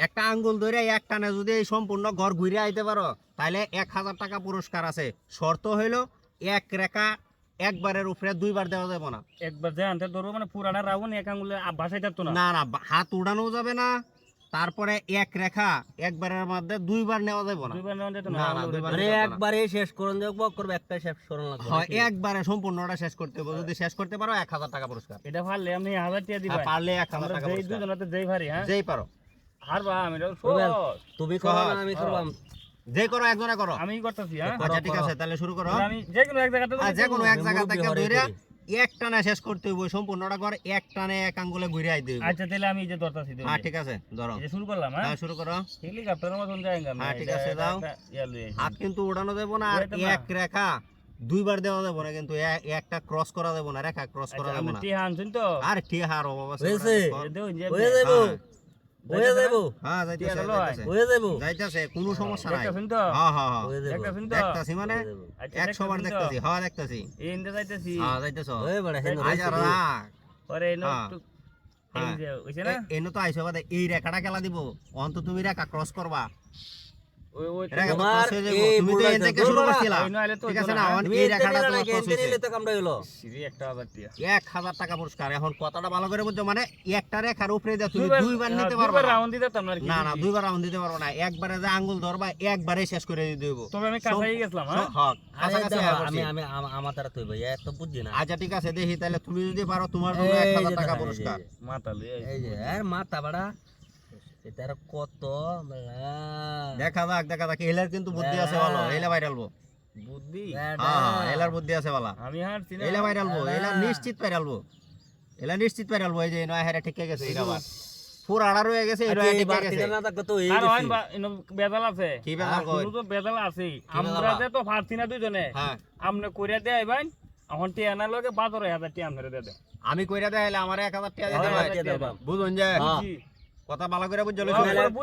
একটা আঙ্গুল ধরে এক টানে যদি এই সম্পূর্ণ ঘর ঘুরে আইতে পারো তাহলে এক হাজার টাকা পুরস্কার আছে। শর্ত হইল এক রেখা একবারের উপরে দুইবার দেওয়া যাবে না। একবার যে আনতে ধরো মানে পুরাটা রাউন্ড এক আঙুলে বাসায় থাকতো না। না না হাত উড়ানো যাবে না তারপরে এক রেখা একবারের মধ্যে দুইবার নেওয়া যাবে না। দুইবার নেওয়া যেত না, মানে একবারে শেষ করুন দেখব করবে একটা শেষ করুন লাগবে হয় একবারে সম্পূর্ণটা শেষ করতে হবে। যদি শেষ করতে পারো এক হাজার টাকা পুরস্কার। এটা পারলে আমি হাজার টাকা দিবা। আর পারলে এক হাজার আমরা টাকা যেই পুরস্কার। দুজনাতে যেই ভারি হ্যাঁ? যেই পারো। হারবা আমি এটা রুবেল, সহজ। তুমি করো আমি করবাম। যে করো একজনে করো। আমি করতেছি হ্যাঁ? আচ্ছা ঠিক আছে তাহলে শুরু করো। আমি যে কোনো এক জায়গাতে যে কোনো এক জায়গা থেকে হরে এক টানে শেষ করতে হইব সম্পূর্ণটা করে এক টানে এক আঙ্গুলে ঘুরে আইতে হইব। আচ্ছা তাহলে আমি এই যে ধরতেছি হ্যাঁ ঠিক আছে ধরো। এই শুরু করলাম হ্যাঁ? হ্যাঁ শুরু করো। হেলিকপ্টারের মতন যাইঙ্গা হ্যাঁ, ঠিক আছে, এটা যাও। একটা ইয়া লইয়া আইছি। হাত কিন্তু দেবো না আর এক রেখা দুইবার দেওয়া যাব না কিন্তু একটা ক্রস করা দেবো না রেখা ক্রস করা আচ্ছা, দেবো আপনি না। টিহা তো। আর অভাব আছে হয়েছে? হয়ে যাব হ্যাঁ। হয়ে যাব হ্যাঁ যাইতেছে হয়ে যাব যাইতেছে কোনো সমস্যা নাই। দেখতেছেন তো হ্যাঁ হ্যাঁ হ্যাঁ। হয়ে যাব দেখতেছেন তো দেখতাছি মানে? হয়ে। আচ্ছা, বার দেখতাছি। হ্যাঁ দেখতাছি। এই ইন্দে যাইতেছি। হ্যাঁ যাইতেছ। হয়ে বড় হেন আর রাখ। আরে এই হ্যাঁ। একটু এই হ্যাঁ। যে হইছে না? এনো তো আইসো বাদে। এই রেখাটা খেলা দিব? অন্ত তুমি রেখা ক্রস করবা। এক হাজার টাকা পুরস্কার। এখন কথাটা ভালো করে বুঝছ মানে একটা রেখার উপরে তুমি দুইবার- নিতে না। না দুইবার রাউন্ড দিতে পারব না। একবারে যে আঙ্গুল ধরবা একবারে শেষ করে তবে আমি কাছাই গেছিলাম হ্যাঁ? আমি আমি আমার এত না। আচ্ছা ঠিক আছে দেখি তাহলে তুমি যদি পারো তোমার জন্য এক হাজার টাকা পুরস্কার। যে, এই যে মাথা বাড়া। এটা আর কত। দেখা যাক দেখা যাক। এলার কিন্তু বুদ্ধি আছে ভালো। এলা বুদ্ধি? হ্যাঁ হ্যাঁ, এলার বুদ্ধি আছে ভালো। আমি হারছি না। এলা এলা নিশ্চিত এলা নিশ্চিত এই যে নয় হারে ঠিক গেছে এটা আবার। পুরো আড়া রয়ে গেছে এটা ঠিক গেছে। না তো এই আর হয় গেছি। বা- ইনো বেজাল আছে। কি বেজাল কই? তো বেজাল আছেই কি আমরা যে তো পারছি না দুজনে হ্যাঁ। আমনে কইরা দেয় ভাই এখন টিয়া না লগে বাজারে হাজার টিয়া আমনে দে দে। আমি কইরা দেখাইলে আমার এক হাজার টাকা দিতে আমার হয় হাজার টাকা দাও। বুঝুন যে? হ্যাঁ। কথা ভালো করে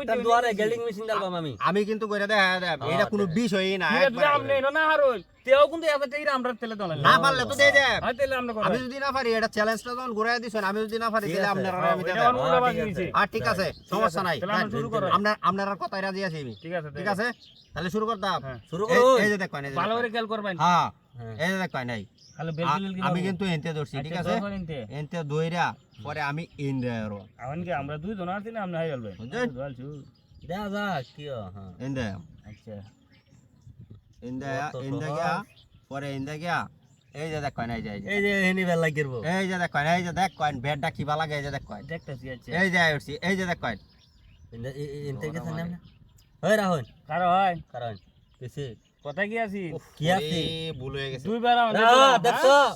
তার দুয়ারে। মেশিন আমি আমি কিন্তু কইরা দেখা হ্যাঁ, এটা কোনো বিষয়ই না হারুল তেও কিন্তু টিয়া আমরা তেলে দলে না। পারলে তো দিয়ে দেব হয় তেলে আমনে আমি যদি না পারি এটা চ্যালেঞ্জটা যখন ঘুরাই দিছেন আমি যদি না পারি ঠিক তাহলে আছে। আপনারা হ্যাঁ, আমি এটা হ্যাঁ, আছে। দিছে। আর ঠিক আছে সমস্যা নাই। আপনার আপনারা কথাই রাজি আছি। আমি ঠিক আছে ঠিক আছে। তাহলে শুরু করো এই যে দেখো ভালো করে খেয়াল করবেন। হ্যাঁ। এই যে দেখো নাই আমি কিন্তু এনতে ধরছি ঠিক আছে? এনতে? দইরা পরে আমি ইন্দ্রা আরও। এখন কি আমরা দুই জন আছি না আমরা হাই? বলছু। দেখা কি হ্যাঁ আচ্ছা। গিয়া পরে গিয়া এই যে দেখো নাই যাই এই যে। হেনি বেল লাগিরব এই যে দেখো এই যে দেখ কয়েন বেডটা কিবা লাগে এই যে দেখ। কয়েন দেখতেছি আচ্ছা। এই যে উঠছি এই যে দেখ। কয়েন এনতে গেছে না হই রাহুল? কারও হয়? কারণ কিসে কথা কি আছি কি আছে ভুল হয়ে গেছে। দুইবার আমাদের না দিলাম,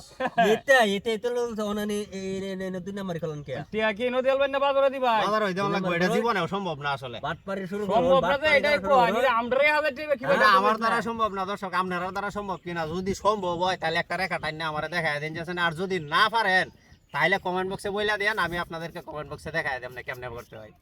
এটা এটা এটা লো ওনানি এই এই নতুন নাম্বার কলন কে? টিয়া কি নদী আলবেন না বাজারে দিবা বাজার হইতে লাগবে এটা জীবনে সম্ভব না আসলে। বাটপারি শুরু করো সম্ভব না যে বাটপারি এটাই করা। কো শুরু আমরাই হাজার টিয়া কি এটা আমার দ্বারা সম্ভব না দর্শক আপনার দ্বারা সম্ভব কিনা যদি সম্ভব হয় তাহলে একটা রেখা টাইন আমার দেখা দেন আর যদি না পারেন তাহলে কমেন্ট বক্সে বইলা দেন আমি আপনাদেরকে কমেন্ট বক্সে দেখাই দেব না কেমনে করতে হয়।